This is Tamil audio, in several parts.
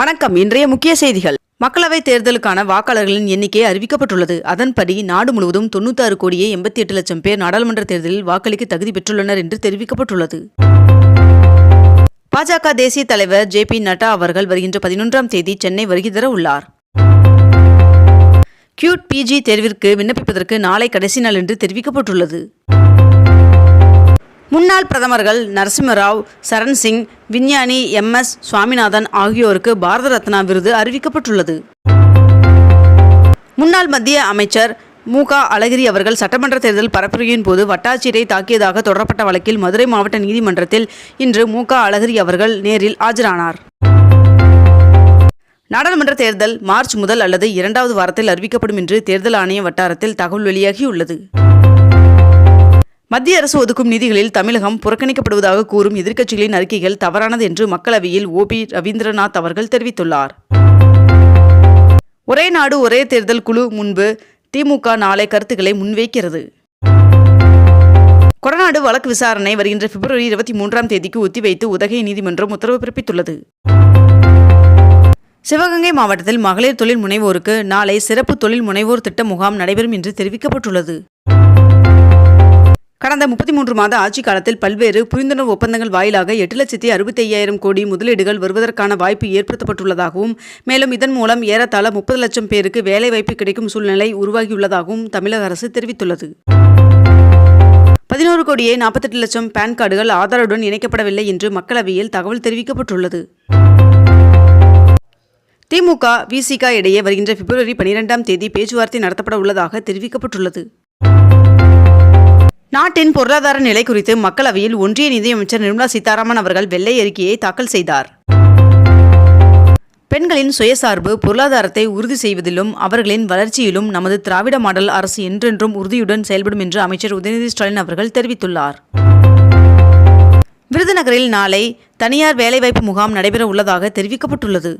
வணக்கம். இன்றைய முக்கிய செய்திகள். மக்களவைத் தேர்தலுக்கான வாக்காளர்களின் எண்ணிக்கை அறிவிக்கப்பட்டுள்ளது. அதன்படி நாடு முழுவதும் தொண்ணூத்தாறு கோடியே எண்பத்தி எட்டு லட்சம் பேர் நாடாளுமன்ற தேர்தலில் வாக்களிக்க தகுதி பெற்றுள்ளனர் என்று தெரிவிக்கப்பட்டுள்ளது. பாஜக தேசிய தலைவர் ஜே பி நட்டா அவர்கள் வருகின்ற பதினொன்றாம் தேதி சென்னை வருகை தர உள்ளார். கியூட் பிஜி தேர்விற்கு விண்ணப்பிப்பதற்கு நாளை கடைசி நாள் என்று தெரிவிக்கப்பட்டுள்ளது. முன்னாள் பிரதமர்கள் நரசிம்மராவ் சரண் சிங் விஞ்ஞானி எம். எஸ். சுவாமிநாதன் ஆகியோருக்கு பாரத ரத்னா விருது அறிவிக்கப்பட்டுள்ளது. முன்னாள் மத்திய அமைச்சர் மு. க. அழகிரி அவர்கள் சட்டமன்ற தேர்தல் பரப்புரையின் போது வட்டாட்சியரை தாக்கியதாக தொடரப்பட்ட வழக்கில் மதுரை மாவட்ட நீதிமன்றத்தில் இன்று மு. க. அழகிரி அவர்கள் நேரில் ஆஜரானார். நாடாளுமன்ற தேர்தல் மார்ச் முதல் அல்லது இரண்டாவது வாரத்தில் அறிவிக்கப்படும் என்று தேர்தல் ஆணைய வட்டாரத்தில் தகவல் வெளியாகியுள்ளது. மத்திய அரசு ஒதுக்கும் நிதிகளில் தமிழகம் புறக்கணிக்கப்படுவதாக கூறும் எதிர்க்கட்சிகளின் அறிக்கைகள் தவறானது என்று மக்களவையில் ஓ பி ரவீந்திரநாத் அவர்கள் தெரிவித்துள்ளார். ஒரே நாடு ஒரே தேர்தல் குழு முன்பு திமுக நாளை கருத்துக்களை முன்வைக்கிறது. கொடநாடு வழக்கு விசாரணை வருகின்ற பிப்ரவரி இருபத்தி மூன்றாம் தேதிக்கு ஒத்திவைத்து உதகை நீதிமன்றம் உத்தரவு பிறப்பித்துள்ளது. சிவகங்கை மாவட்டத்தில் மகளிர் தொழில் முனைவோருக்கு நாளை சிறப்பு தொழில் முனைவோர் திட்ட முகாம் நடைபெறும் என்று தெரிவிக்கப்பட்டுள்ளது. கடந்த முப்பத்தி மூன்று மாத ஆட்சி காலத்தில் பல்வேறு புரிந்துணர்வு ஒப்பந்தங்கள் வாயிலாக எட்டு லட்சத்தி அறுபத்தி ஐயாயிரம் கோடி முதலீடுகள் வருவதற்கான வாய்ப்பு ஏற்படுத்தப்பட்டுள்ளதாகவும் மேலும் இதன் மூலம் ஏறத்தாழ முப்பது லட்சம் பேருக்கு வேலைவாய்ப்பு கிடைக்கும் சூழ்நிலை உருவாகியுள்ளதாகவும் தமிழக அரசு தெரிவித்துள்ளது. பதினோரு கோடியே நாற்பத்தெட்டு லட்சம் பான் கார்டுகள் ஆதாருடன் இணைக்கப்படவில்லை என்று மக்களவையில் தகவல் தெரிவிக்கப்பட்டுள்ளது. திமுக விசிக இடையே வருகின்ற பிப்ரவரி பனிரெண்டாம் தேதி பேச்சுவார்த்தை நடத்தப்பட உள்ளதாக தெரிவிக்கப்பட்டுள்ளது. நாட்டின் பொருளாதார நிலை குறித்து மக்களவையில் ஒன்றிய நிதியமைச்சர் நிர்மலா சீதாராமன் அவர்கள் வெள்ளை அறிக்கையை தாக்கல் செய்தார். பெண்களின் சுயசார்பு பொருளாதாரத்தை உறுதி செய்வதிலும் அவர்களின் வளர்ச்சியிலும் நமது திராவிட மாடல் அரசு என்றென்றும் உறுதியுடன் செயல்படும் என்று அமைச்சர் உதயநிதி ஸ்டாலின் அவர்கள் தெரிவித்துள்ளார். விருதுநகரில் நாளை தனியார் வேலைவாய்ப்பு முகாம் நடைபெற உள்ளதாக தெரிவிக்கப்பட்டுள்ளது.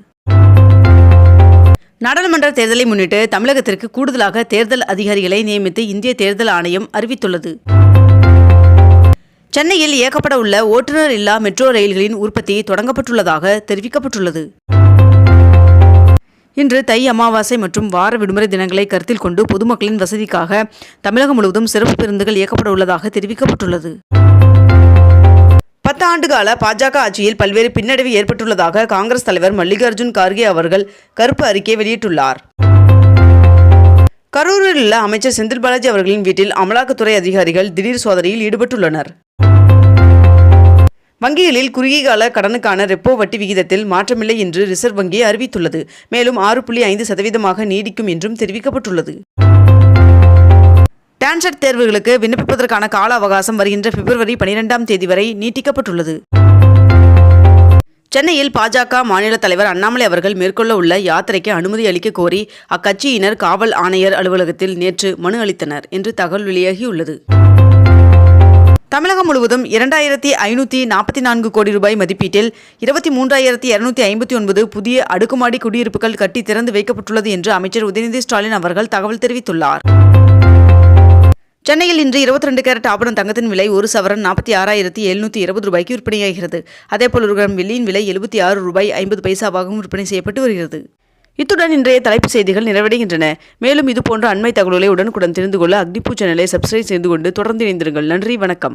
நாடாளுமன்ற தேர்தலை முன்னிட்டு தமிழகத்திற்கு கூடுதலாக தேர்தல் அதிகாரிகளை நியமித்து இந்திய தேர்தல் ஆணையம் அறிவித்துள்ளது. சென்னையில் இயக்கப்பட உள்ள ஓட்டுநர் இல்லா மெட்ரோ ரயில்களின் உற்பத்தி தொடங்கப்பட்டுள்ளதாக தெரிவிக்கப்பட்டுள்ளது. இன்று தை அமாவாசை மற்றும் வார விடுமுறை தினங்களை கருத்தில் கொண்டு பொதுமக்களின் வசதிக்காக தமிழகம் முழுவதும் சிறப்பு பேருந்துகள் இயக்கப்பட உள்ளதாக தெரிவிக்கப்பட்டுள்ளது. பத்து ஆண்டுகால பாஜக ஆட்சியில் பல்வேறு பின்னடைவு ஏற்பட்டுள்ளதாக காங்கிரஸ் தலைவர் மல்லிகார்ஜுன் கார்கே அவர்கள் கருப்பு அறிக்கை வெளியிட்டுள்ளார். கரூரில் உள்ள அமைச்சர் செந்தில் பாலாஜி அவர்களின் வீட்டில் அமலாக்கத்துறை அதிகாரிகள் திடீர் சோதனையில் ஈடுபட்டுள்ளனர். வங்கிகளில் குறுகிய கால கடனுக்கான ரெப்போ வட்டி விகிதத்தில் மாற்றமில்லை என்று ரிசர்வ் வங்கி அறிவித்துள்ளது. மேலும் ஆறு புள்ளி ஐந்து சதவீதமாக நீடிக்கும் என்றும் தெரிவிக்கப்பட்டுள்ளது. டான்செட் தேர்வுகளுக்கு விண்ணப்பிப்பதற்கான கால அவகாசம் வருகின்ற பிப்ரவரி பனிரெண்டாம் தேதி வரை நீட்டிக்கப்பட்டுள்ளது. சென்னையில் பாஜக மாநில தலைவர் அண்ணாமலை அவர்கள் மேற்கொள்ள உள்ள யாத்திரைக்கு அனுமதி அளிக்க கோரி அக்கட்சியினர் காவல் ஆணையர் அலுவலகத்தில் நேற்று மனு அளித்தனர் என்று தகவல் வெளியாகியுள்ளது. தமிழகம் முழுவதும் இரண்டாயிரத்தி ஐநூற்றி நாற்பத்தி நான்கு கோடி ரூபாய் மதிப்பீட்டில் இருபத்தி மூன்றாயிரத்தி இருநூத்தி ஐம்பத்தி ஒன்பது புதிய அடுக்குமாடி குடியிருப்புகள் கட்டி திறந்து வைக்கப்பட்டுள்ளது என்று அமைச்சர் உதயநிதி ஸ்டாலின் அவர்கள் தகவல் தெரிவித்துள்ளார். சென்னையில் இன்று இருபத்தி ரெண்டு கேரட் ஆபரண தங்கத்தின் விலை ஒரு சவரன் நாற்பத்தி ஆறாயிரத்தி எழுநூற்றி இருபது ரூபாய்க்கு விற்பனையாகிறது. அதேபோல் ஒரு கிராம் வெள்ளியின் விலை எழுபத்தி ஆறு ரூபாய் ஐம்பது பைசாவாகவும் விற்பனை செய்யப்பட்டு வருகிறது. இத்துடன் இன்றைய தலைப்புச் செய்திகள் நிறைவடைகின்றன. மேலும் இதுபோன்ற அண்மை தகவல்களை உடனுக்குடன் தெரிந்து கொள்ள அக்னிபூ சேனலை சப்ஸ்கிரைப் செய்து கொண்டு தொடர்ந்து இணைந்திருங்கள். நன்றி வணக்கம்.